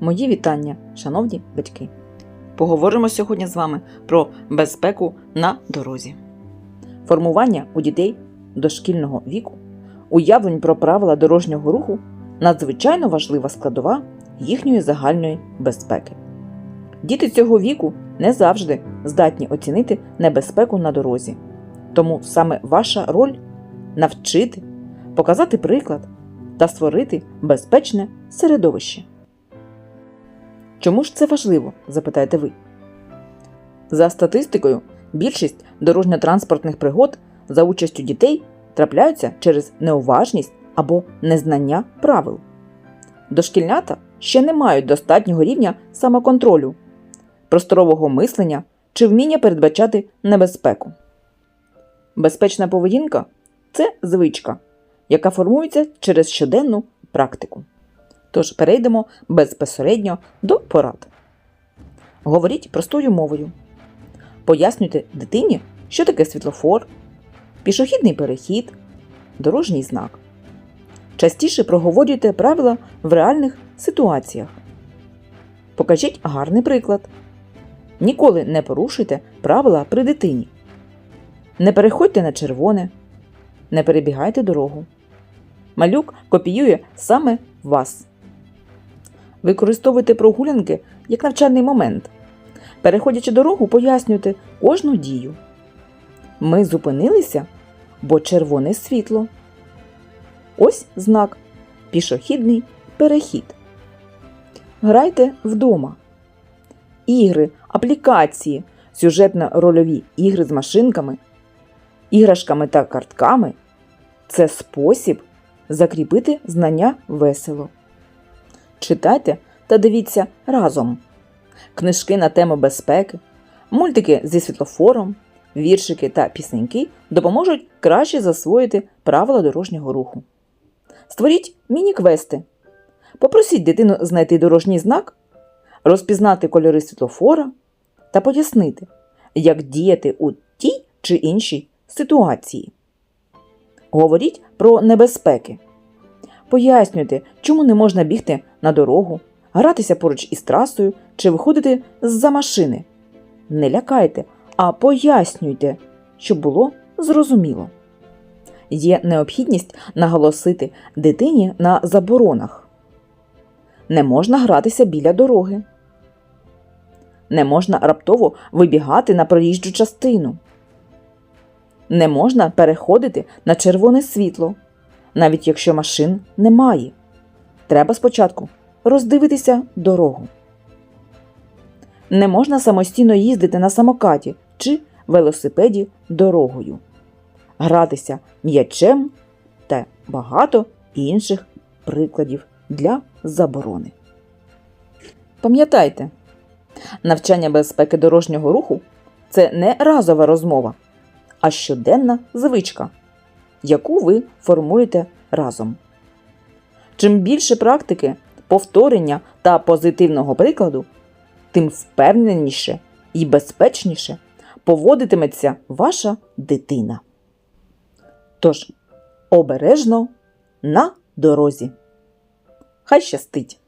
Мої вітання, шановні батьки. Поговоримо сьогодні з вами про безпеку на дорозі. Формування у дітей дошкільного віку, уявлень про правила дорожнього руху надзвичайно важлива складова їхньої загальної безпеки. Діти цього віку не завжди здатні оцінити небезпеку на дорозі. Тому саме ваша роль навчити, показати приклад та створити безпечне середовище. Чому ж це важливо? запитаєте ви. За статистикою, більшість дорожньо-транспортних пригод за участю дітей трапляються через неуважність або незнання правил. Дошкільнята ще не мають достатнього рівня самоконтролю, просторового мислення чи вміння передбачати небезпеку. Безпечна поведінка це звичка, яка формується через щоденну практику. Тож перейдемо безпосередньо до порад. Говоріть простою мовою. Пояснюйте дитині, що таке світлофор, пішохідний перехід, дорожній знак. Частіше проговорюйте правила в реальних ситуаціях. Покажіть гарний приклад. Ніколи не порушуйте правила при дитині. Не переходьте на червоне, не перебігайте дорогу. Малюк копіює саме вас. Використовуйте прогулянки як навчальний момент. Переходячи дорогу, пояснюйте кожну дію. Ми зупинилися, бо червоне світло. Ось знак пішохідний перехід. Грайте вдома. Ігри, аплікації, сюжетно-рольові ігри з машинками, іграшками та картками це спосіб закріпити знання весело. Читайте та дивіться разом. Книжки на тему безпеки, мультики зі світлофором, віршики та пісеньки допоможуть краще засвоїти правила дорожнього руху. Створіть міні-квести. Попросіть дитину знайти дорожній знак, розпізнати кольори світлофора та пояснити, як діяти у тій чи іншій ситуації. Говоріть про небезпеки. Пояснюйте, чому не можна бігти на дорогу, гратися поруч із трасою чи виходити з-за машини. Не лякайте, а пояснюйте, щоб було зрозуміло. Є необхідність наголосити дитині на заборонах. Не можна гратися біля дороги. Не можна раптово вибігати на проїжджу частину. Не можна переходити на червоне світло, навіть якщо машин немає. Треба спочатку роздивитися дорогу. Не можна самостійно їздити на самокаті чи велосипеді дорогою, гратися м'ячем та багато інших прикладів для заборони. Пам'ятайте, навчання безпеки дорожнього руху це не разова розмова, а щоденна звичка, яку ви формуєте разом. Чим більше практики, повторення та позитивного прикладу, тим впевненіше і безпечніше поводитиметься ваша дитина. Тож, обережно на дорозі. Хай щастить!